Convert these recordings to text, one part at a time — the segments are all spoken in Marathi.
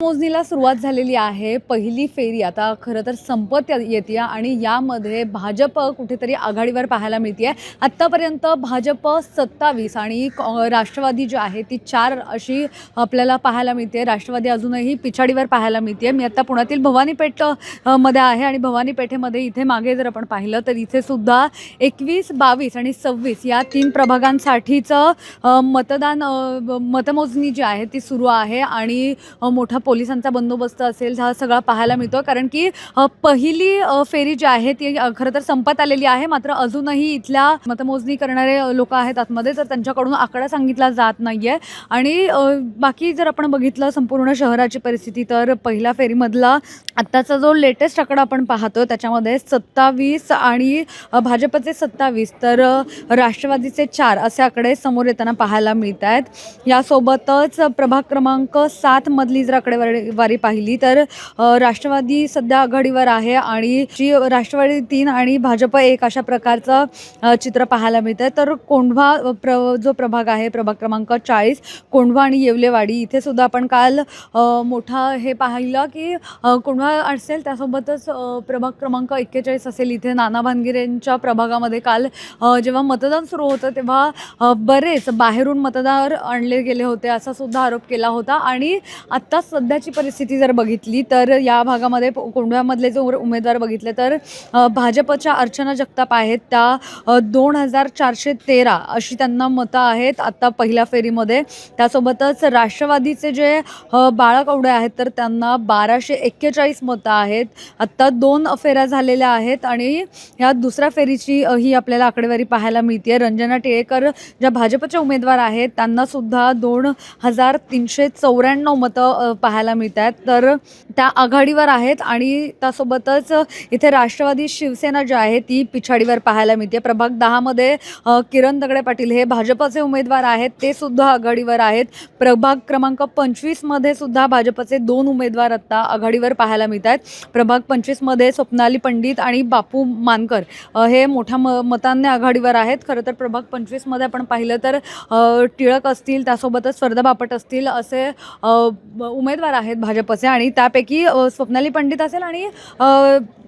मोजणीला सुरुवात झालेली आहे. पहिली फेरी आता खरं तर संपत येते आणि यामध्ये भाजप कुठेतरी आघाडीवर पाहायला मिळते आत्तापर्यंत भाजप सत्तावीस आणि राष्ट्रवादी जी आहे ती चार अशी आपल्याला पाहायला मिळते राष्ट्रवादी अजूनही पिछाडीवर पाहायला मिळते मी आता पुण्यातील भवानीपेठमध्ये आहे आणि भवानीपेठेमध्ये इथे मागे जर आपण पाहिलं तर इथे सुद्धा एकवीस बावीस आणि सव्वीस या तीन प्रभागांसाठीचं मतदान मतमोजणी जी आहे ती सुरू आहे आणि मोठा पोलिसांचा बंदोबस्त असेल हा सगळा पाहायला मिळतो कारण की पहिली फेरी जी आहे ती खरं तर संपत आलेली आहे. मात्र अजूनही इथल्या मतमोजणी करणारे लोक आहेत आतमध्ये तर त्यांच्याकडून आकडा सांगितला जात नाही आहे आणि बाकी जर आपण बघितलं संपूर्ण शहराची परिस्थिती तर पहिल्या फेरीमधला आत्ताचा जो लेटेस्ट आकडा आपण पाहतो त्याच्यामध्ये सत्तावीस आणि भाजपचे सत्तावीस तर राष्ट्रवादीचे चार असे आकडे समोर येताना पाहायला मिळत आहेत यासोबतच प्रभाग क्रमांक सातमधली जर आकडे आकडेवारी वारी पाहिली तर राष्ट्रवादी सध्या आघाडीवर आहे आणि जी राष्ट्रवादी तीन आणि भाजप एक अशा प्रकारचं चित्र पाहायला मिळतं आहे तर कोंढवा प्र जो प्रभाग आहे प्रभाग क्रमांक चाळीस कोंढवा आणि येवलेवाडी इथे सुद्धा आपण काल मोठा हे पाहिलं की कोंढवा असेल त्यासोबतच प्रभाग क्रमांक एक्केचाळीस असेल इथे नाना भानगिरेंच्या प्रभागामध्ये काल जेव्हा मतदान सुरू होतं तेव्हा बरेच बाहेरून मतदार आणले गेले होते असा सुद्धा आरोप केला होता. आणि आत्ता सध्याची परिस्थिती जर बघितली तर या भागामध्ये कोंडव्यामधले कोंढव्यामधले जो उमेदवार बघितले तर भाजपच्या अर्चना जगताप आहेत. त्या दोन हजार चारशे तेरा अशी त्यांना मतं आहेत आत्ता पहिल्या फेरीमध्ये. त्यासोबतच राष्ट्रवादीचे जे बाळाकवडे आहेत तर त्यांना बाराशे एक्केचाळीस मतं आहेत. आत्ता दोन फेऱ्या झालेल्या आहेत आणि या दुसऱ्या फेरीची ही आपल्याला आकडेवारी पाहायला मिळते रंजना टिळेकर ज्या भाजपच्या उमेदवार आहेत त्यांनासुद्धा दोन हजार तीनशे चौऱ्याण्णव मतं अ, पाहायला मिळत आहेत तर त्या आघाडीवर आहेत आणि त्यासोबतच इथे राष्ट्रवादी शिवसेना जी आहे ती पिछाडीवर पाहायला मिळते. प्रभाग दहामध्ये किरण दगडे पाटील हे भाजपचे उमेदवार आहेत ते सुद्धा आघाडीवर आहेत. प्रभाग क्रमांक पंचवीसमध्ये सुद्धा भाजपचे दोन उमेदवार आत्ता आघाडीवर पाहायला मिळत आहेत प्रभाग पंचवीसमध्ये स्वप्नाली पंडित आणि बापू मानकर हे मोठ्या म मतांनी आघाडीवर आहेत. खरं तर प्रभाग पंचवीसमध्ये आपण पाहिलं तर टिळक असतील त्यासोबतच स्पर्धा बापट असतील असे उमेदवार उमेदवार आहेत भाजपचे आणि त्यापैकी स्वप्नाली पंडित असेल आणि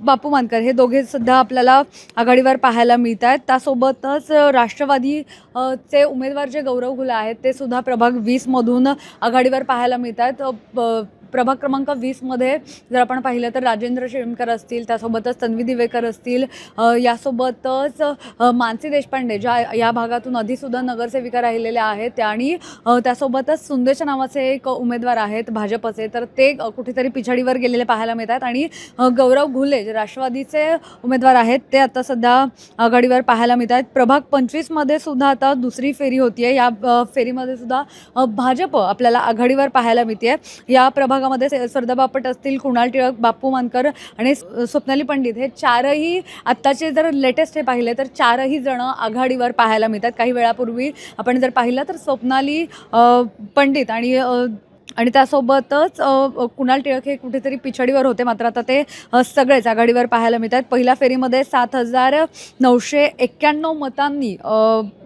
बापू मानकर. हे दोघे सुद्धा आपल्याला आघाडीवर पाहायला मिळत आहेत. त्यासोबतच राष्ट्रवादीचे राष्ट्रवादी चे उमेदवार जे गौरव गुला आहेत ते सुद्धा प्रभाग वीसमधून आघाडीवर पाहायला मिळत आहेत. प्रभाग क्रमांक वीसमध्ये जर आपण पाहिलं तर राजेंद्र शेळमकर असतील त्यासोबतच तन्वी दिवेकर असतील यासोबतच मानसी देशपांडे ज्या या भागातून आधीसुद्धा नगरसेविका राहिलेल्या आहेत त्या आणि त्यासोबतच सुंदेश नावाचे एक उमेदवार आहेत भाजपचे तर ते कुठेतरी पिछाडीवर गेलेले पाहायला मिळतात. आणि गौरव घुले जे राष्ट्रवादीचे उमेदवार आहेत ते आता सध्या आघाडीवर पाहायला मिळत आहेत प्रभाग पंचवीसमध्ये सुद्धा आता दुसरी फेरी होती आहे या फेरीमध्ये सुद्धा भाजप आपल्याला आघाडीवर पाहायला मिळते या प्रभाग विभागामध्ये सरदा बापट असतील कुणाल टिळक बापू मानकर आणि स्वप्नाली पंडित हे चारही आत्ताचे जर लेटेस्ट हे पाहिले तर चारही जण आघाडीवर पाहायला मिळतात. काही वेळापूर्वी आपण जर पाहिलं तर स्वप्नाली पंडित आणि आणि त्यासोबतच कुणाल टिळक हे कुठेतरी पिछाडीवर होते. मात्र आता ते सगळेच आघाडीवर पाहायला मिळतात. पहिल्या फेरीमध्ये सात हजार नऊशे एक्क्याण्णव मतांनी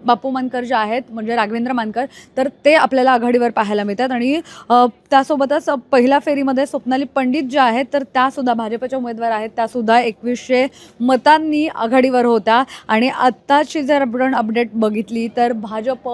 बापू मानकर जे आहेत म्हणजे राघवेंद्र मानकर तर ते आपल्याला आघाडीवर पाहायला मिळतात. आणि त्यासोबतच पहिल्या फेरीमध्ये स्वप्नाली पंडित ज्या आहेत तर त्यासुद्धा भाजपच्या उमेदवार आहेत. त्यासुद्धा एकवीसशे मतांनी आघाडीवर होत्या आणि आत्ताची जर आपण अपडेट बघितली तर भाजप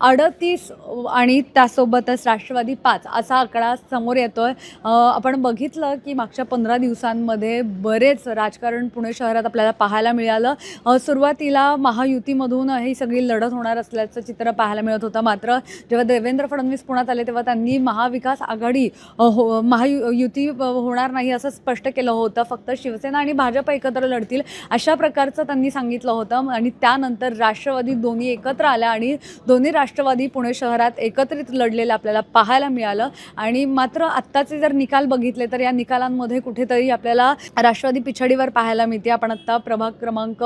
अडतीस आणि त्यासोबतच राष्ट्रवादी पाच असा आकडा समोर येतो आहे आपण बघितलं की मागच्या पंधरा दिवसांमध्ये बरेच राजकारण पुणे शहरात आपल्याला पाहायला मिळालं. सुरुवातीला महायुतीमधून ही सगळी लढत होणार असल्याचं चित्र पाहायला मिळत होतं मात्र जेव्हा देवेंद्र फडणवीस पुण्यात आले तेव्हा त्यांनी महाविकास आघाडी हो महायु युती होणार नाही असं स्पष्ट केलं होतं. फक्त शिवसेना आणि भाजप एकत्र लढतील अशा प्रकारचं त्यांनी सांगितलं होतं. आणि त्यानंतर राष्ट्रवादी दोन्ही एकत्र आल्या आणि दोन्ही राष्ट्रवादी पुणे शहरात एकत्रित लढलेलं आपल्याला पाहायला मिळालं. आणि मात्र आत्ताचे जर निकाल बघितले तर या निकालांमध्ये कुठेतरी आपल्याला राष्ट्रवादी पिछाडीवर पाहायला मिळते. आपण आत्ता प्रभाग क्रमांक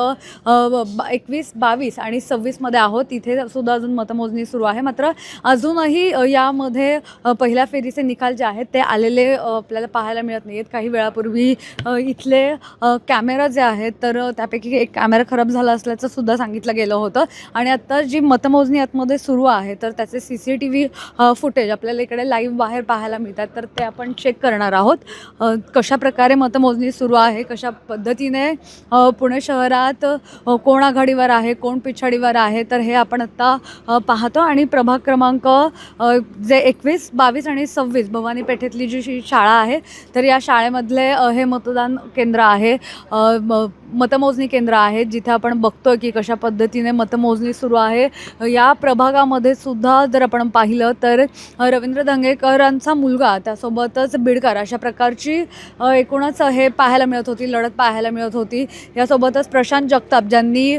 एकवीस बावीस आणि सव्वीसमध्ये आहोत. इथे सुद्धा अजून मतमोजणी सुरू आहे. मात्र अजूनही यामध्ये पहिल्या फेरीचे निकाल जे आहेत ते आलेले आपल्याला पाहायला मिळत नाही आहेत काही वेळापूर्वी इथले कॅमेरा जे आहेत तर त्यापैकी एक कॅमेरा खराब झाला असल्याचं सुद्धा सांगितलं गेलं होतं. आणि आत्ता जी मतमोजणी आतमध्ये सुरू आहे तर त्याचे C C T V footage आपल्याला इकडे लाईव्ह बाहेर पाहायला मिळतात. तर ते आपण चेक करणार आहोत. कशा प्रकारे मतमोजणी सुरू आहे कशा पद्धतीने पुणे शहरात कोण आघाडीवर आहे कोण पिछाडीवर आहे तर हे आपण आत्ता पाहतो. आणि प्रभाग क्रमांक जे एकवीस बावीस आणि सव्वीस भवानी पेठेतली जी शाळा आहे तर या शाळेमधले हे मतदान केंद्र आहे. म- मतमोजणी केंद्र आहेत जिथे आपण बघतोय की कशा पद्धतीने मतमोजणी सुरू आहे. या प्रभागामध्ये सुद्धा जर आपण पाहिलं तर रवींद्र दंगेकरांचा मुलगा त्यासोबतच बिडकर अशा प्रकारची एकूणच हे पाहायला मिळत होती लढत पाहायला मिळत होती. यासोबतच प्रशांत जगताप ज्यांनी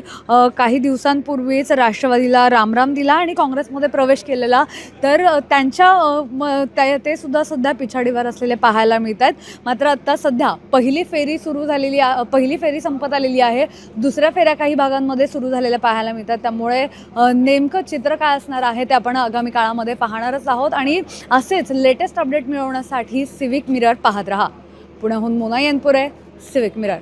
काही दिवसांपूर्वीच राष्ट्रवादीला रामराम दिला आणि काँग्रेसमध्ये प्रवेश केलेला तर त्यांच्या म- त्या- ते सुद्धा सध्या पिछाडीवर असलेले पाहायला मिळत आहेत मात्र आत्ता सध्या पहिली फेरी सुरू झालेली पहिली फेरी संप संपत आलेली आहे. दुसऱ्या फेऱ्या काही भागांमध्ये सुरू झालेल्या पाहायला मिळतात. त्यामुळे नेमकं चित्र काय असणार आहे ते आपण आगामी काळामध्ये पाहणारच आहोत. आणि असेच लेटेस्ट अपडेट मिळवण्यासाठी सिविक मिरर पाहत राहा. पुण्याहून मोना येनपुरे सिविक मिरर